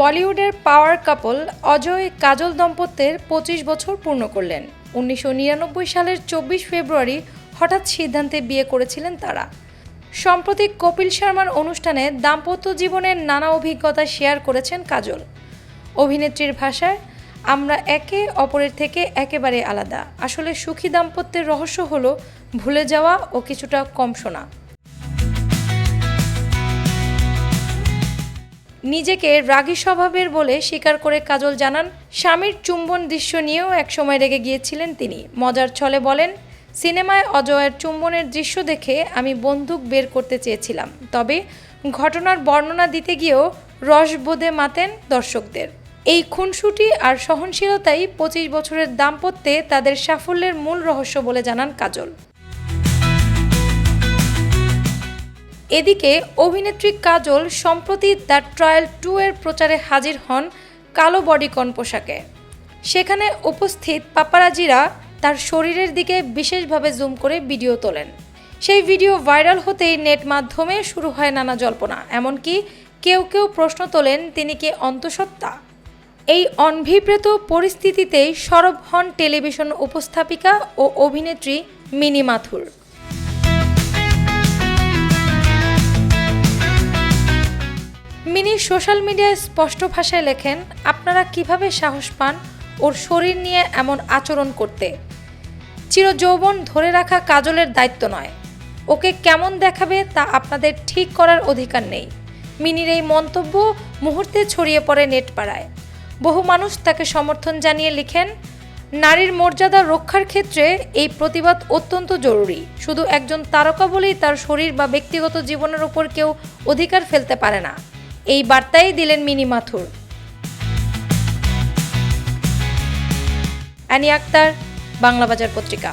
বলিউডের পাওয়ার কাপল অজয় কাজল দম্পত্যের পঁচিশ বছর পূর্ণ করলেন। উনিশশো নিরানব্বই সালের চব্বিশ ফেব্রুয়ারি হঠাৎ সিদ্ধান্তে বিয়ে করেছিলেন তারা। সম্প্রতি কপিল শর্মার অনুষ্ঠানে দাম্পত্য জীবনের নানা অভিজ্ঞতা শেয়ার করেছেন কাজল। অভিনেত্রীর ভাষায়, আমরা একে অপরের থেকে একেবারে আলাদা। আসলে সুখী দাম্পত্যের রহস্য হলো ভুলে যাওয়া ও কিছুটা কম শোনা। নিজেকে রাগী স্বভাবের বলে স্বীকার করে কাজল জানান, স্বামীর চুম্বন দৃশ্য নিয়েও একসময় রেগে গিয়েছিলেন তিনি। মজার ছলে বলেন, সিনেমায় অজয়ের চুম্বনের দৃশ্য দেখে আমি বন্দুক বের করতে চেয়েছিলাম। তবে ঘটনার বর্ণনা দিতে গিয়েও রসবোধে মাতেন দর্শকদের। এই খুনসুটি আর সহনশীলতাই পঁচিশ বছরের দাম্পত্যে তাদের সাফল্যের মূল রহস্য বলে জানান কাজল। এদিকে অভিনেত্রী কাজল, সম্প্রতি দ্য ট্রায়াল টু এর প্রচারে হাজির হন কালো বডিকন পোশাকে সেখানে উপস্থিত পাপারাজিরা তার শরীরের দিকে বিশেষভাবে জুম করে ভিডিও তোলেন। সেই ভিডিও ভাইরাল হতেই নেট মাধ্যমে শুরু হয় নানা জল্পনা, এমনকি কেউ কেউ প্রশ্ন তোলেন, তিনি কি অন্তঃসত্ত্বা? এই অনভিপ্রেত পরিস্থিতিতেই সরব হন টেলিভিশন উপস্থাপিকা ও অভিনেত্রী মিনি মাথুর। সোশ্যাল মিডিয়ায় স্পষ্ট ভাষায় লেখেন, আপনারা কীভাবে সাহস পান ওর শরীর নিয়ে এমন আচরণ করতে? চিরযৌবন ধরে রাখা কাজলের দায়িত্ব নয়। ওকে কেমন দেখাবে তা আপনাদের ঠিক করার অধিকার নেই। মিনির এই মন্তব্য মুহূর্তে ছড়িয়ে পড়ে নেট পাড়ায় বহু মানুষ তাকে সমর্থন জানিয়ে লিখেন, নারীর মর্যাদা রক্ষার ক্ষেত্রে এই প্রতিবাদ অত্যন্ত জরুরি। শুধু একজন তারকা বলেই তার শরীর বা ব্যক্তিগত জীবনের উপর কেউ অধিকার ফেলতে পারে না। এই বার্তাই দিলেন মিনি মাথুর। অ্যানি আক্তার বাংলা বাজার পত্রিকা।